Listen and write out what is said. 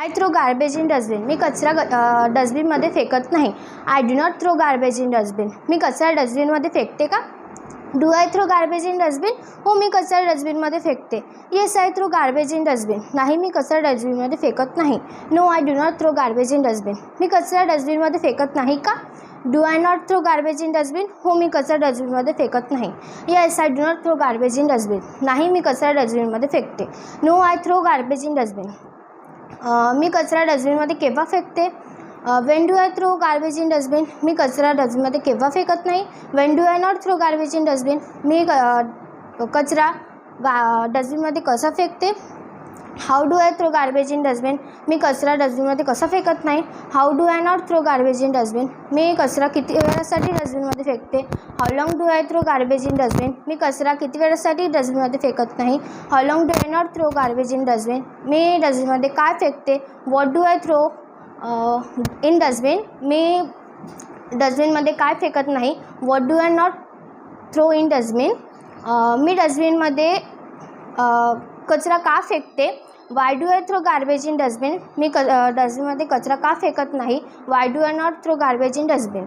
I throw garbage in dustbin मी कचरा ग डस्टबिनमध्ये फेकत नाही. I do not throw garbage in dustbin मी कचरा डस्टबिनमध्ये फेकते का? Do I throw garbage in dustbin हो मी कचरा डस्टबिनमध्ये फेकते. Yes I throw garbage in dustbin नाही मी कचरा डस्टबिनमध्ये फेकत नाही. No I do not throw garbage in dustbin मी कचरा डस्टबिनमध्ये फेकत नाही का? Do I not throw garbage in dustbin हो मी कचरा डस्टबिनमध्ये फेकत नाही. Yes I do not throw garbage in dustbin नाही मी कचरा डस्टबिनमध्ये फेकते. No I throw garbage in dustbin मी कचरा डस्टबिनमध्ये केव्हा फेकते? When do I throw garbage in dustbin मी कचरा डस्टबिनमध्ये केव्हा फेकत नाही? When do I not throw garbage in dustbin मी क- कचरा गा डस्टबिनमध्ये कसा फेकते? How do I throw garbage in dustbin मी कचरा डस्टबिनमध्ये कसा फेकत नाही? How do I not throw garbage in dustbin मी कचरा किती वेळासाठी डस्टबिनमध्ये फेकते? How long do I throw garbage in dustbin मी कचरा किती वेळासाठी डस्टबिनमध्ये फेकत नाही? How long do I not throw garbage in dustbin मी डस्टबिनमध्ये काय फेकते? What do I throw in dustbin मी डस्टबिनमध्ये काय फेकत नाही? What do I not throw in dustbin मी डस्टबिनमध्ये कचरा का फेकते? Why do I throw garbage in dustbin मी क डस्टबिनमध्ये कचरा का फेकत नाही? Why do I not throw garbage in dustbin